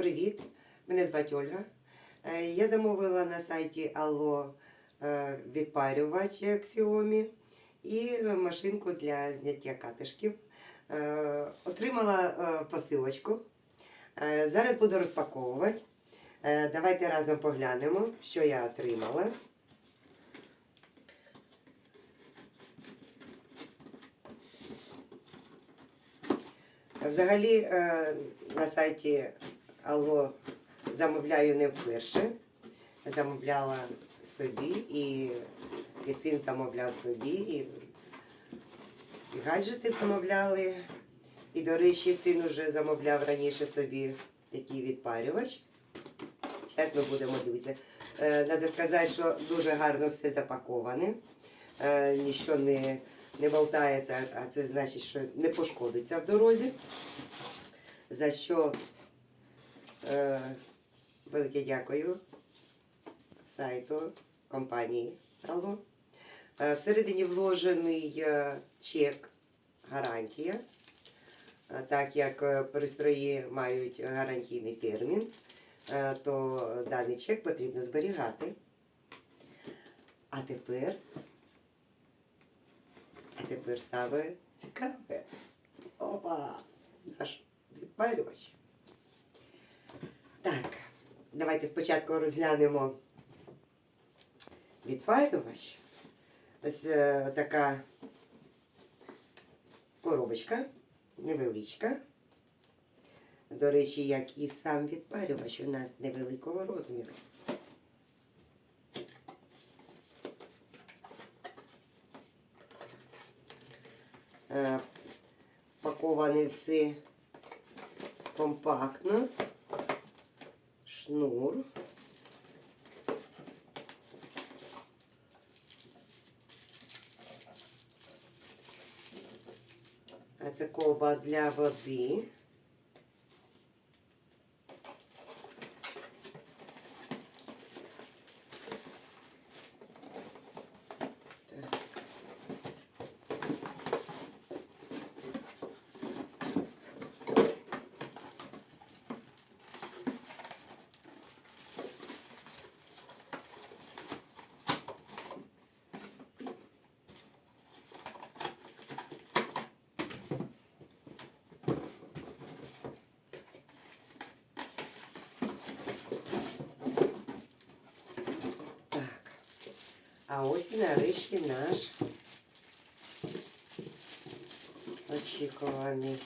Привіт! Мене звати Ольга. Е, Я замовила на сайті Allo е, відпарювач Xiaomi і машинку для зняття катишків. Е, Отримала посилочку. Зараз буду розпаковувати. Давайте разом поглянемо, що я отримала. Взагалі на сайті Алло замовляю не вперше. Замовляла собі і, і син замовляв собі, і, і гаджети замовляли. І, до речі, син вже замовляв раніше собі такий відпарювач. Зараз ми будемо дивитися. Надо сказати, що дуже гарно все запаковане. Е, нічого не, не болтається, а це значить, що не пошкодиться в дорозі. За що велике дякую сайту компанії Алло. Е, всередині вложений е, чек гарантія. Е, Так як е, пристрої мають гарантійний термін, е, то даний чек потрібно зберігати. А тепер, а тепер саме цікаве. Опа! Наш відпарювач. Так, давайте спочатку розглянемо відпарювач. Ось е, така коробочка невеличка. До речі, як і сам відпарювач у нас невеликого розміру. Е, Паковані всі компактно. Шнур. Це колба для води. А ось і нарешті наш очікуваний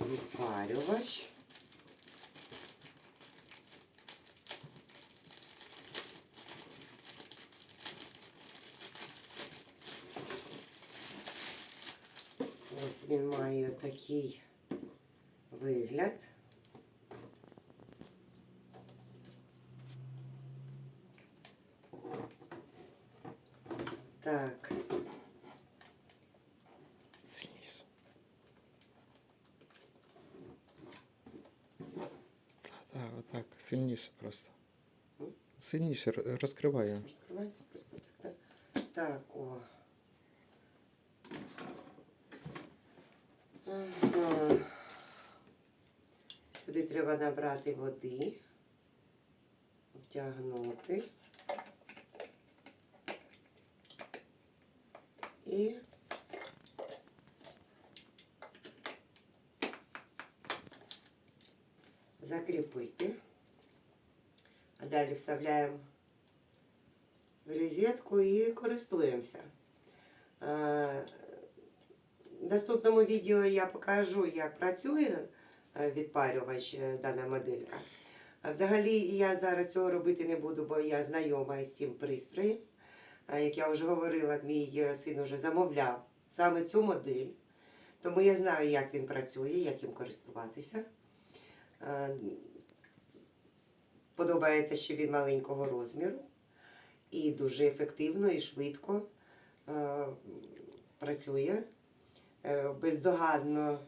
відпарювач. Ось він має такий вигляд. Так. Сильніше. Так, отак, сильніше просто. Сильніше розкриває. Розкривається просто так. Так, так о. Ага. Сюди треба набрати води, втягнути. І закріпити. А далі вставляємо в розетку і користуємося. В наступному відео я покажу, як працює відпарювач е, дана моделька. Взагалі я зараз цього робити не буду, бо я знайома з цим пристроєм. Як я вже говорила, мій е, син вже замовляв саме цю модель. Тому я знаю, як він працює, як їм користуватися. Е, Подобається, що він маленького розміру і дуже ефективно і швидко е, працює. Бездоганно,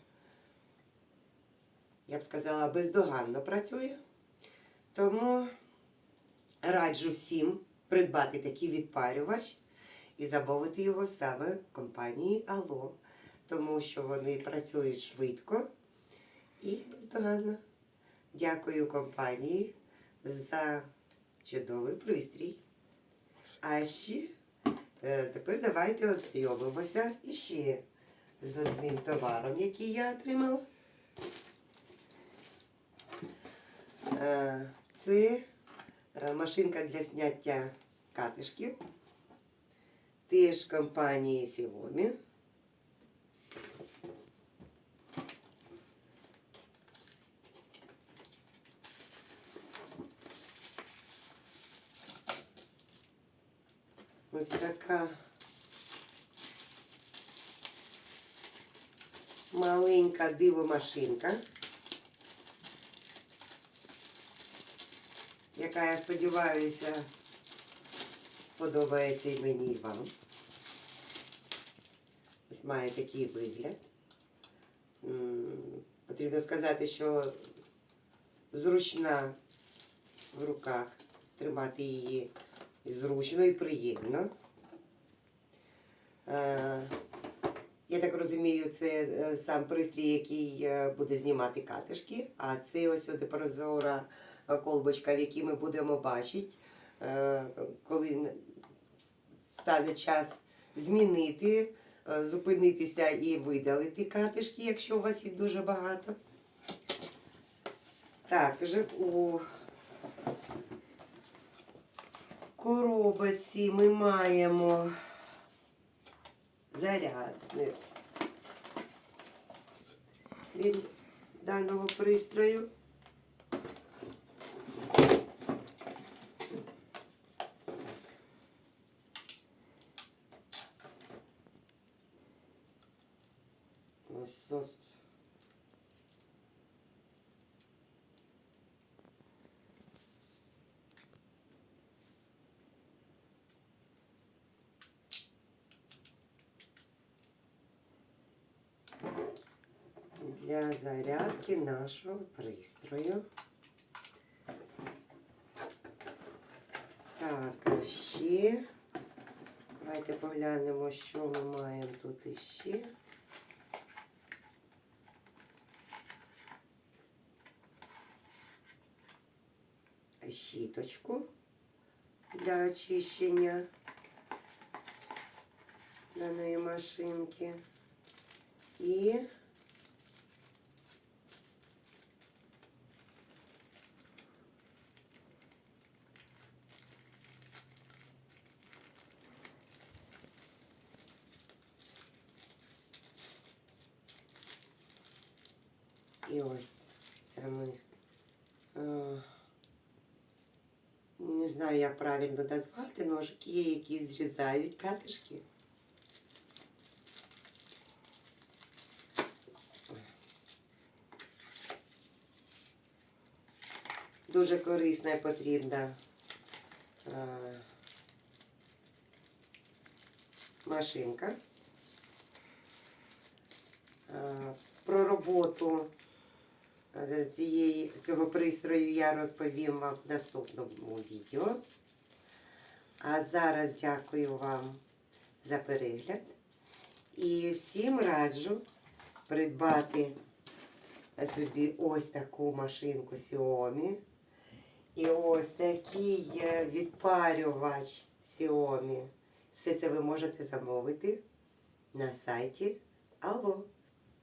я б сказала, бездоганно працює. Тому раджу всім придбати такий відпарювач і замовити його саме компанії Алло, тому що вони працюють швидко і бездоганно. Дякую компанії за чудовий пристрій. А ще е, тепер давайте ознайомимося іще з одним товаром, який я отримала. Е, Це машинка для зняття катишків. Теж компанії Xiaomi. Ось така маленька дивомашинка, яка, я сподіваюся, сподобається і мені, і вам. Ось має такий вигляд. Потрібно сказати, що зручна в руках, тримати її зручно і приємно. Е, Я так розумію, це е, сам пристрій, який е, буде знімати катишки, а це ось прозора колбочка, в якій ми будемо бачити, е, коли стане час змінити, е, зупинитися і видалити катишки, якщо у вас їх дуже багато. Також у коробці ми маємо зарядник від даного пристрою. для зарядки нашого пристрою. Так, а ще давайте поглянемо, що ми маємо тут іще. Щіточку для очищення даної машинки. І І ось саме. е, Не знаю, як правильно назвати, ножики які зрізають катишки. Дуже корисна і потрібна е, машинка. Е, Про роботу цієї, цього пристрою я розповім вам в наступному відео. А зараз дякую вам за перегляд. І всім раджу придбати собі ось таку машинку Xiaomi. І ось такий е, відпарювач Xiaomi. Все це ви можете замовити на сайті Алло.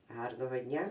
Гарного дня!